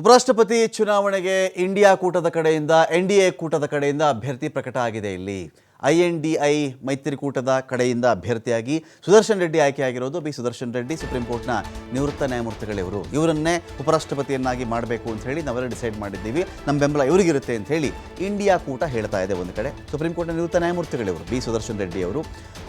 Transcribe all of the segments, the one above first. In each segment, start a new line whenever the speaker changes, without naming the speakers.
ಉಪರಾಷ್ಟ್ರಪತಿ ಚುನಾವಣೆಗೆ ಇಂಡಿಯಾ ಕೂಟದ ಕಡೆಯಿಂದ ಎನ್ ಡಿ ಎ ಕೂಟದ ಕಡೆಯಿಂದ ಅಭ್ಯರ್ಥಿ ಪ್ರಕಟ ಆಗಿದೆ ಇಲ್ಲಿ. ಐ ಎನ್ ಡಿ ಐ ಮೈತ್ರಿಕೂಟದ ಕಡೆಯಿಂದ ಅಭ್ಯರ್ಥಿಯಾಗಿ ಸುದರ್ಶನ್ ರೆಡ್ಡಿ ಆಯ್ಕೆಯಾಗಿರೋದು. ಬಿ. ಸುದರ್ಶನ್ ರೆಡ್ಡಿ ಸುಪ್ರೀಂ ಕೋರ್ಟ್ನ ನಿವೃತ್ತ ನ್ಯಾಯಮೂರ್ತಿಗಳಿವರು. ಇವರನ್ನೇ ಉಪರಾಷ್ಟ್ರಪತಿಯನ್ನಾಗಿ ಮಾಡಬೇಕು ಅಂತ ಹೇಳಿ ನಾವೆಲ್ಲ ಡಿಸೈಡ್ ಮಾಡಿದ್ದೀವಿ. ನಮ್ಮ ಬೆಂಬಲ ಇವರಿಗಿರುತ್ತೆ ಅಂತ ಹೇಳಿ ಇಂಡಿಯಾ ಕೂಟ ಹೇಳ್ತಾ ಇದೆ ಒಂದು ಕಡೆ. ಸುಪ್ರೀಂ ಕೋರ್ಟ್ನ ನಿವೃತ್ತ ನ್ಯಾಯಮೂರ್ತಿಗಳಿವರು, ಬಿ. ಸುದರ್ಶನ್ ರೆಡ್ಡಿ ಅವರು.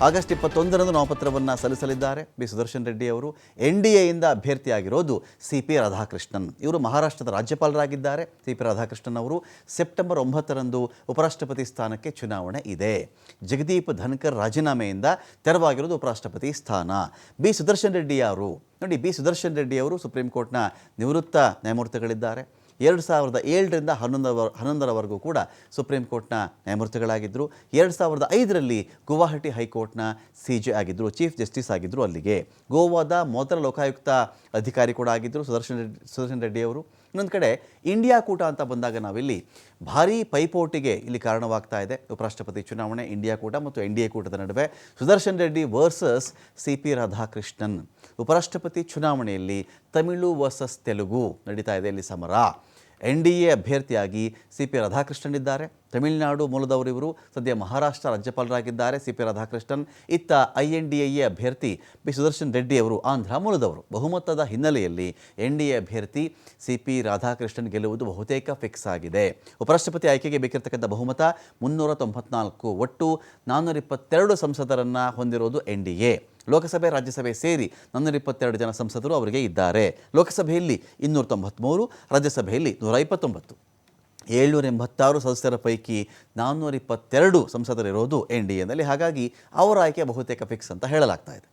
ಆಗಸ್ಟ್ ಇಪ್ಪತ್ತೊಂದರಂದು ನಾಮಪತ್ರವನ್ನು ಸಲ್ಲಿಸಲಿದ್ದಾರೆ. ಬಿ. ಸುದರ್ಶನ್ ರೆಡ್ಡಿ ಅವರು ಎನ್ ಡಿ ಎಯಿಂದ ಅಭ್ಯರ್ಥಿಯಾಗಿರೋದು ಸಿ ಪಿ ರಾಧಾಕೃಷ್ಣನ್. ಇವರು ಮಹಾರಾಷ್ಟ್ರದ ರಾಜ್ಯಪಾಲರಾಗಿದ್ದಾರೆ. ಸಿ ಪಿ ರಾಧಾಕೃಷ್ಣನ್ ಅವರು ಸೆಪ್ಟೆಂಬರ್ ಒಂಬತ್ತರಂದು ಉಪರಾಷ್ಟ್ರಪತಿ ಸ್ಥಾನಕ್ಕೆ ಚುನಾವಣೆ ಇದೆ. ಜಗದೀಪ್ ಧನ್ಕರ್ ರಾಜೀನಾಮೆಯಿಂದ ತೆರವಾಗಿರೋದು ಉಪರಾಷ್ಟ್ರಪತಿ ಸ್ಥಾನ. ಬಿ. ಸುದರ್ಶನ್ ರೆಡ್ಡಿ ಅವರು ನೋಡಿ, ಬಿ. ಸುದರ್ಶನ್ ರೆಡ್ಡಿ ಅವರು ಸುಪ್ರೀಂ ಕೋರ್ಟ್ನ ನಿವೃತ್ತ ನ್ಯಾಯಮೂರ್ತಿಗಳಿದ್ದಾರೆ. ಎರಡು ಸಾವಿರದ ಏಳರಿಂದ ಹನ್ನೊಂದರ ಹನ್ನೊಂದರವರೆಗೂ ಕೂಡ ಸುಪ್ರೀಂ ಕೋರ್ಟ್ನ ನ್ಯಾಯಮೂರ್ತಿಗಳಾಗಿದ್ದರು ಎರಡು ಸಾವಿರದ ಐದರಲ್ಲಿ ಗುವಾಹಟಿ ಹೈಕೋರ್ಟ್ನ ಸಿ ಜೆ ಆಗಿದ್ದರು ಚೀಫ್ ಜಸ್ಟಿಸ್ ಆಗಿದ್ದರು ಅಲ್ಲಿಗೆ. ಗೋವಾದ ಮೊದಲ ಲೋಕಾಯುಕ್ತ ಅಧಿಕಾರಿ ಕೂಡ ಆಗಿದ್ದರು ಸುದರ್ಶನ್ ರೆಡ್ಡಿ ಸುದರ್ಶನ್ ರೆಡ್ಡಿ ಅವರು. ಇನ್ನೊಂದು ಕಡೆ, ಇಂಡಿಯಾ ಕೂಟ ಅಂತ ಬಂದಾಗ ನಾವಿಲ್ಲಿ ಭಾರೀ ಪೈಪೋಟಿಗೆ ಇಲ್ಲಿ ಕಾರಣವಾಗ್ತಾ ಇದೆ. ಉಪರಾಷ್ಟ್ರಪತಿ ಚುನಾವಣೆ, ಇಂಡಿಯಾ ಕೂಟ ಮತ್ತು ಎನ್ ಡಿ ಎ ಕೂಟದ ನಡುವೆ. Sudarshan Reddy versus C P Radhakrishnan. ಉಪರಾಷ್ಟ್ರಪತಿ ಚುನಾವಣೆಯಲ್ಲಿ ತಮಿಳು ವರ್ಸಸ್ ತೆಲುಗು ನಡೀತಾ ಇದೆ. ಇಲ್ಲಿ ಸಮರ. ಎನ್ ಡಿ ಎ ಅಭ್ಯರ್ಥಿಯಾಗಿ ಸಿ ಪಿ ರಾಧಾಕೃಷ್ಣನ್ ಇದ್ದಾರೆ ತಮಿಳುನಾಡು ಮೂಲದವರು ಇವರು ಸದ್ಯ ಮಹಾರಾಷ್ಟ್ರ ರಾಜ್ಯಪಾಲರಾಗಿದ್ದಾರೆ. ಸಿ ಪಿ ರಾಧಾಕೃಷ್ಣನ್, ಇತ್ತ ಐ ಎನ್ ಡಿ ಎ ಅಭ್ಯರ್ಥಿ ಬಿ ಸುದರ್ಶನ್ ರೆಡ್ಡಿ ಅವರು ಆಂಧ್ರ ಮೂಲದವರು. ಬಹುಮತದ ಹಿನ್ನೆಲೆಯಲ್ಲಿ ಎನ್ ಡಿ ಎ ಅಭ್ಯರ್ಥಿ ಸಿ ಪಿ ರಾಧಾಕೃಷ್ಣನ್ ಗೆಲ್ಲುವುದು ಬಹುತೇಕ ಫಿಕ್ಸ್ ಆಗಿದೆ. ಉಪರಾಷ್ಟ್ರಪತಿ ಆಯ್ಕೆಗೆ ಬೇಕಿರತಕ್ಕಂಥ ಬಹುಮತ ಮುನ್ನೂರ ತೊಂಬತ್ನಾಲ್ಕು ಒಟ್ಟು ನಾನ್ನೂರ ಇಪ್ಪತ್ತೆರಡು ಸಂಸದರನ್ನು ಹೊಂದಿರೋದು N D A. Lok Sabha, Rajya Sabha ಸೇರಿ ನನ್ನೂರ ಇಪ್ಪತ್ತೆರಡು ಜನ ಸಂಸದರು ಅವರಿಗೆ ಇದ್ದಾರೆ. ಲೋಕಸಭೆಯಲ್ಲಿ ಇನ್ನೂರ ತೊಂಬತ್ತ್ಮೂರು ರಾಜ್ಯಸಭೆಯಲ್ಲಿ ನೂರ ಇಪ್ಪತ್ತೊಂಬತ್ತು ಏಳ್ನೂರ ಎಂಬತ್ತಾರು ಸದಸ್ಯರ ಪೈಕಿ ನಾನ್ನೂರ ಇಪ್ಪತ್ತೆರಡು ಸಂಸದರಿರೋದು ಎನ್ ಡಿ ಎನಲ್ಲಿ ಹಾಗಾಗಿ ಅವರ ಆಯ್ಕೆ ಬಹುತೇಕ ಫಿಕ್ಸ್ ಅಂತ ಹೇಳಲಾಗ್ತಾ ಇದೆ.